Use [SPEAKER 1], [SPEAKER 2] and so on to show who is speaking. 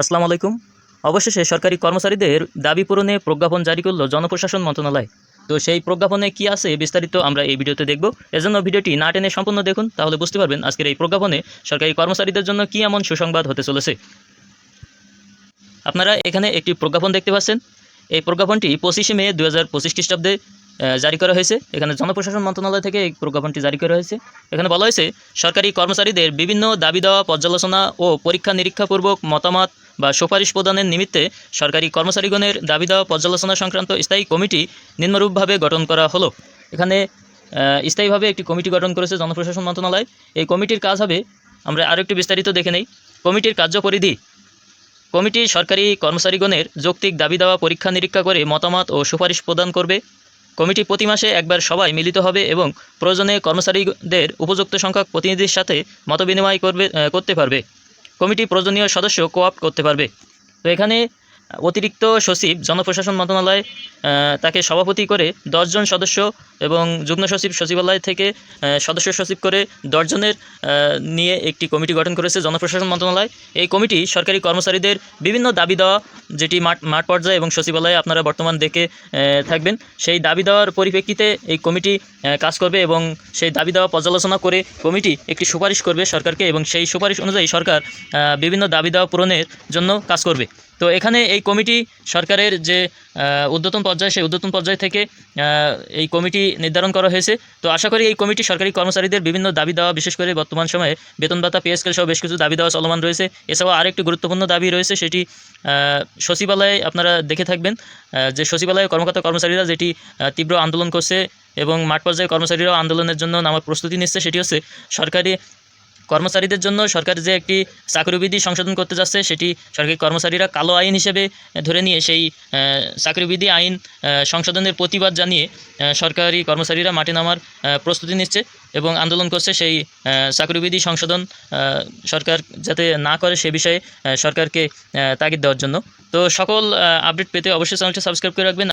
[SPEAKER 1] আসসালামু আলাইকুম। অবশেষে সরকারি কর্মচারীদের দাবি পূরণে প্রজ্ঞাপন জারি করল জনপ্রশাসন মন্ত্রণালয়। তো সেই প্রজ্ঞাপনে কি আছে বিস্তারিত আমরা এই ভিডিওতে দেখব। এজন্য ভিডিওটি না টেনে সম্পূর্ণ দেখুন, তাহলে বুঝতে পারবেন আজকের এই প্রজ্ঞাপনে সরকারি কর্মচারীদের জন্য কি এমন সুসংবাদ হতে চলেছে। আপনারা এখানে একটি প্রজ্ঞাপন দেখতে পাচ্ছেন। এই প্রজ্ঞাপনটি পঁচিশে মে দু হাজার পঁচিশ খ্রিস্টাব্দে জারি করা হয়েছে। এখানে জনপ্রশাসন মন্ত্রণালয় থেকে এই প্রজ্ঞাপনটি জারি করা হয়েছে। এখানে বলা হয়েছে, সরকারি কর্মচারীদের বিভিন্ন দাবি দেওয়া, পর্যালোচনা ও পরীক্ষা নিরীক্ষাপূর্বক মতামত বা সুপারিশ প্রদানের নিমিত্তে সরকারি কর্মচারীগণের দাবি দেওয়া, পর্যালোচনা সংক্রান্ত স্থায়ী কমিটি নিম্নরূপভাবে গঠন করা হলো। এখানে স্থায়ীভাবে একটি কমিটি গঠন করেছে জনপ্রশাসন মন্ত্রণালয়। এই কমিটির কাজ হবে, আমরা আরও একটু বিস্তারিত দেখে নেই। কমিটির কার্যপরিধি। কমিটি সরকারি কর্মচারীগণের যৌক্তিক দাবি দেওয়া, পরীক্ষা নিরীক্ষা করে মতামত ও সুপারিশ প্রদান করবে। কমিটি প্রতি মাসে একবার সবাই মিলিত হবে এবং প্রয়োজনে কর্মচারীদের উপযুক্ত সংখ্যক প্রতিনিধির সাথে মতবিনিময় করবে করতে পারবে। কমিটি প্রয়োজনীয় সদস্য কোঅপ্ট করতে পারবে। তো এখানে অতিরিক্ত সচিব, জনপ্রশাসন মন্ত্রণালয় তাকে সভাপতি করে দশজন সদস্য এবং যুগ্ম সচিব সচিবালয় থেকে সদস্য সচিব করে দশজনের নিয়ে একটি কমিটি গঠন করেছে জনপ্রশাসন মন্ত্রণালয়। এই কমিটি সরকারি কর্মচারীদের বিভিন্ন দাবি দেওয়া, যেটি মাঠ মাঠ পর্যায়ে এবং সচিবালয়ে আপনারা বর্তমান দেখে থাকবেন। সেই দাবি দেওয়ার পরিপ্রেক্ষিতে এই কমিটি কাজ করবে এবং সেই দাবি দেওয়া পর্যালোচনা করে কমিটি একটি সুপারিশ করবে সরকারকে এবং সেই সুপারিশ অনুযায়ী সরকার বিভিন্ন দাবি দেওয়া পূরণের জন্য কাজ করবে। তো এখানে এই কমিটি সরকারের যে ঊর্ধ্বতন পর্যায়ে, সেই ঊর্ধ্বতন পর্যায় থেকে এই কমিটি নির্ধারণ করা হয়েছে। তো আশা করি এই কমিটি সরকারি কর্মচারীদের বিভিন্ন দাবি দেওয়া, বিশেষ করে বর্তমান সময়ে বেতন ভাতা পিএসকেল সহ বেশ কিছু দাবি দেওয়া চলমান রয়েছে। এছাড়াও আরেকটি গুরুত্বপূর্ণ দাবি রয়েছে, সেটি সচিবালয়ে আপনারা দেখে থাকবেন যে সচিবালয়ে কর্মকর্তা কর্মচারীরা যেটি তীব্র আন্দোলন করছে এবং মাঠ পর্যায়ে কর্মচারীরাও আন্দোলনের জন্য নামার প্রস্তুতি নিচ্ছে, সেটি হচ্ছে সরকারি কর্মচারীদের জন্য সরকার যে একটি চাকরিবিধি সংশোধন করতে যাচ্ছে, সেটি সরকারি কর্মচারীরা কালো আইন হিসেবে ধরে নিয়ে সেই চাকরিবিধি আইন সংশোধনের প্রতিবাদ জানিয়ে সরকারি কর্মচারীরা মাঠে নামার প্রস্তুতি নিচ্ছে এবং আন্দোলন করছে সেই চাকরিবিধি সংশোধন সরকার যাতে না করে সে বিষয়ে সরকারকে তাগিদ দেওয়ার জন্য। তো সকল আপডেট পেতে অবশ্যই চ্যানেলটি সাবস্ক্রাইব করে রাখবেন।